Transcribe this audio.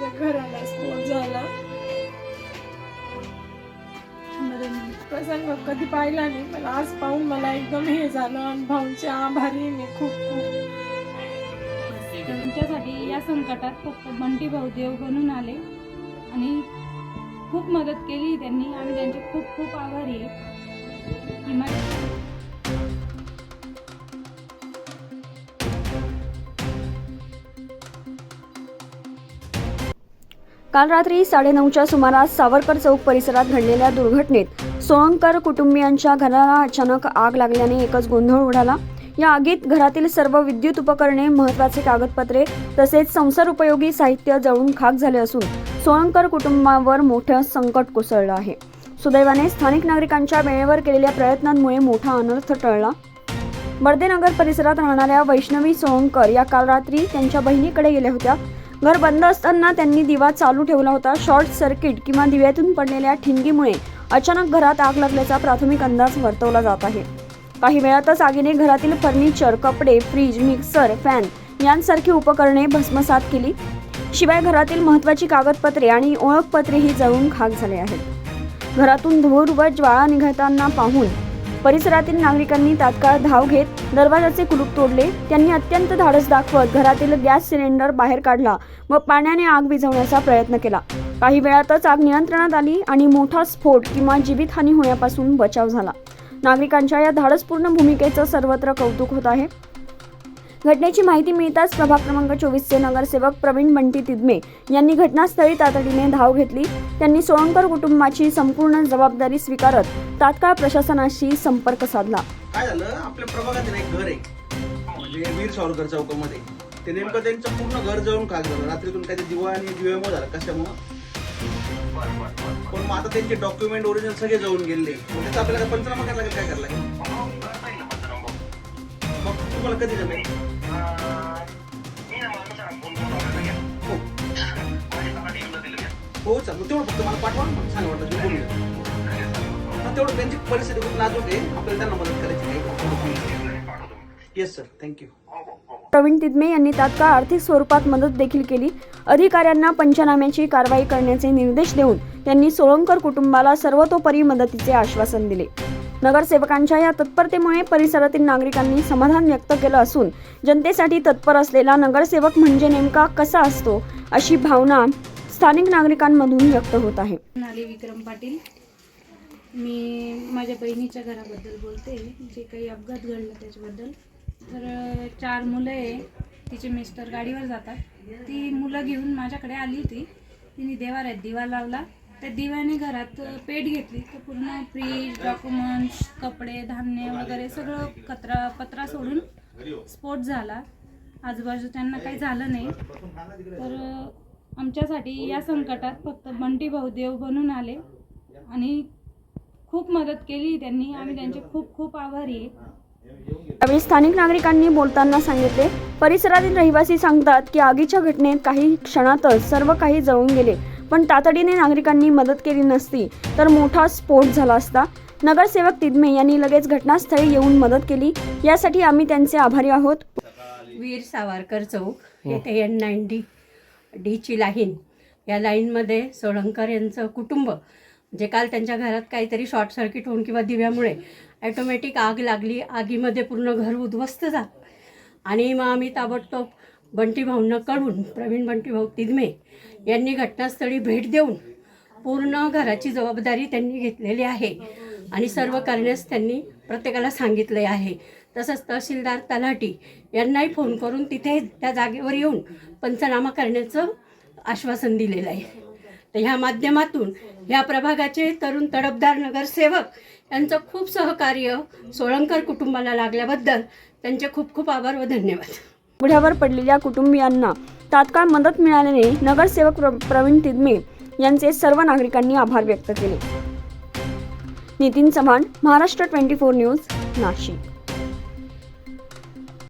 माझ्या घराला स्फोट झाला. प्रसंग कधी पाहिला नाही मला आज पाहून मला एकदम हे झालं आणि भाऊचे आभारी मी खूप खूप. त्यांच्यासाठी या संकटात फक्त बंटी भाऊ देव बनून आले आणि खूप मदत केली त्यांनी आम्ही त्यांचे खूप खूप आभारी आहे. काल रात्री साडेनऊच्या सुमारास सावरकर चौक परिसरात घडलेल्या दुर्घटनेत सोळंकर कुटुंबियांच्या घराला अचानक आग लागल्याने एकच गोंधळ उडाला. या आगीत घरातील सर्व विद्युत उपकरणे महत्त्वाचे कागदपत्रे तसेच संसार उपयोगी साहित्य जळून खाक झाले असून सोळंकर कुटुंबावर मोठं संकट कोसळलं आहे. सुदैवाने स्थानिक नागरिकांच्या वेळेवर केलेल्या प्रयत्नांमुळे मोठा अनर्थ टळला. बर्देनगर परिसरात राहणाऱ्या वैष्णवी सोळंकर या काल रात्री त्यांच्या बहिणीकडे गेल्या होत्या. घर बंद असताना त्यांनी दिवा चालू ठेवला होता. शॉर्ट सर्किट किंवा दिव्यातून पडलेल्या ठिणगीमुळे अचानक घरात आग लागल्याचा प्राथमिक अंदाज वर्तवला जात आहे. काही वेळातच आगीने घरातील फर्निचर कपडे फ्रीज मिक्सर फॅन यांसारखी उपकरणे भस्मसात केली. शिवाय घरातील महत्त्वाची कागदपत्रे आणि ओळखपत्रेही जळून खाक झाले आहेत. घरातून धूर व ज्वाळा निघताना पाहून परिसरातील नागरिकांनी तात्काळ धाव घेत दरवाजाचे कुलूप तोडले. त्यांनी अत्यंत धाडस दाखवत घरातील गॅस सिलेंडर बाहेर काढला व पाण्याने आग विझवण्याचा प्रयत्न केला. काही वेळातच आग नियंत्रणात आली आणि मोठा स्फोट किंवा जीवितहानी होण्यापासून बचाव झाला. नागरिकांच्या या धाडसपूर्ण भूमिकेचं सर्वत्र कौतुक होत आहे. घटनेची माहिती मिळताच प्रभाग क्रमांक चोवीसचे नगरसेवक प्रवीण बंटी तिदमे यांनी घटनास्थळी तातडीने धाव घेतली. त्यांनी सोळंकर कुटुंबाची संपूर्ण जबाबदारी स्वीकारत तात्काळ प्रशासनाशी संपर्क साधला. काय झालं? आपल्या प्रभागात एक घर आहे. म्हणजे वीर सावरकर चौकामध्ये. ते नेमकं त्यांचं पूर्ण घर जळून खाक झालं. रात्रीतून काही दिवा आणि दिव्यामुळे झालं. कशामुळं? पण मग आता त्यांचे डॉक्युमेंट ओरिजिनल सगळे जळून गेले. मग आपल्याला पंचनामा करायला लागेल. काय करायला लागेल? मग तुम्हाला कधी जमेल? हो चालेल मग तेवढं फक्त मला पाठवा. सांगा वाटतं तुम्ही बोलूया तेवढं त्यांची परिस्थिती खूप नाजूक आहे. आपल्याला त्यांना मदत करायची yes sir thank you Praveen Tidme यांनी तात्काळ आर्थिक स्वरूपात मदत देखील केली. अधिकाऱ्यांना पंचनाम्याची कारवाई करण्याचे निर्देश देऊन त्यांनी सोळंकर कुटुंबाला सर्वतोपरी मदतीचे आश्वासन दिले. नगरसेवकांच्या या तत्परतेमुळे परिसरातील नागरिकांनी समाधान व्यक्त केलं असून जनतेसाठी तत्पर असलेला नगरसेवक म्हणजे नेमका कसा असतो अशी भावना स्थानिक नागरिकांमधून व्यक्त होत आहे. नाली विक्रम पाटील. मी माझ्या बहिणीच्या घराबद्दल बोलते. जे काही अपघात घडला त्याच्याबद्दल. तर चार मुलं आहे. तिचे मिस्टर गाडीवर जातात. ती मुलं घेऊन माझ्याकडे आली होती. तिने देवाऱ्यात दिवा लावला. त्या दिव्याने घरात पेट घेतली. तर पूर्ण फ्रीज डॉक्युमेंट्स कपडे धान्य वगैरे सगळं कचरा पत्रा सोडून स्फोट झाला. आजूबाजू त्यांना काही झालं नाही. तर आमच्यासाठी या संकटात फक्त बंटी भाऊ देव बनून आले आणि खूप मदत केली त्यांनी. आम्ही त्यांचे खूप खूप आभारी आहे. यावेळी स्थानिक नागरिकांनी बोलताना सांगितले परिसरातील रहिवासी सांगतात की आगीच्या घटनेत काही क्षणातच सर्व काही जळून गेले पण तातडीने नागरिकांनी मदत केली नसती तर मोठा स्फोट झाला असता. नगरसेवक तिदमे यांनी लगेच घटनास्थळी येऊन मदत केली. यासाठी आम्ही त्यांचे आभारी आहोत. वीर सावरकर चौक येथे एन नाईन डीची लाईन. या लाईनमध्ये सोळंकर यांचं कुटुंब जे काल त्यांच्या घरात काहीतरी शॉर्ट सर्किट होऊन किंवा दिव्यामुळे ॲटोमॅटिक आग लागली. आगीमध्ये पूर्ण घर उद्ध्वस्त झालं. आणि मग आम्ही ताबडतोब बंटी भाऊंना कळून प्रवीण बंटी भाऊ तिदमे यांनी घटनास्थळी भेट देऊन पूर्ण घराची जबाबदारी त्यांनी घेतलेली आहे. आणि सर्व करण्यास त्यांनी प्रत्येकाला सांगितले आहे. तसंच तहसीलदार तलाठी यांनाही फोन करून तिथे त्या जागेवर येऊन पंचनामा करण्याचं आश्वासन दिलेलं आहे. तर ह्या माध्यमातून ह्या प्रभागाचे तरुण तडफदार नगरसेवक यांचं खूप सहकार्य सोळंकर कुटुंबाला लागल्याबद्दल त्यांचे खूप खूप आभार व धन्यवाद. उघड्यावर पडलेल्या कुटुंबियांना तात्काळ मदत मिळाल्याने नगरसेवक प्र- प्रवीण तिदमे यांचे सर्व नागरिकांनी आभार व्यक्त केले. Nitin Chavan Maharashtra twenty four news Nashik.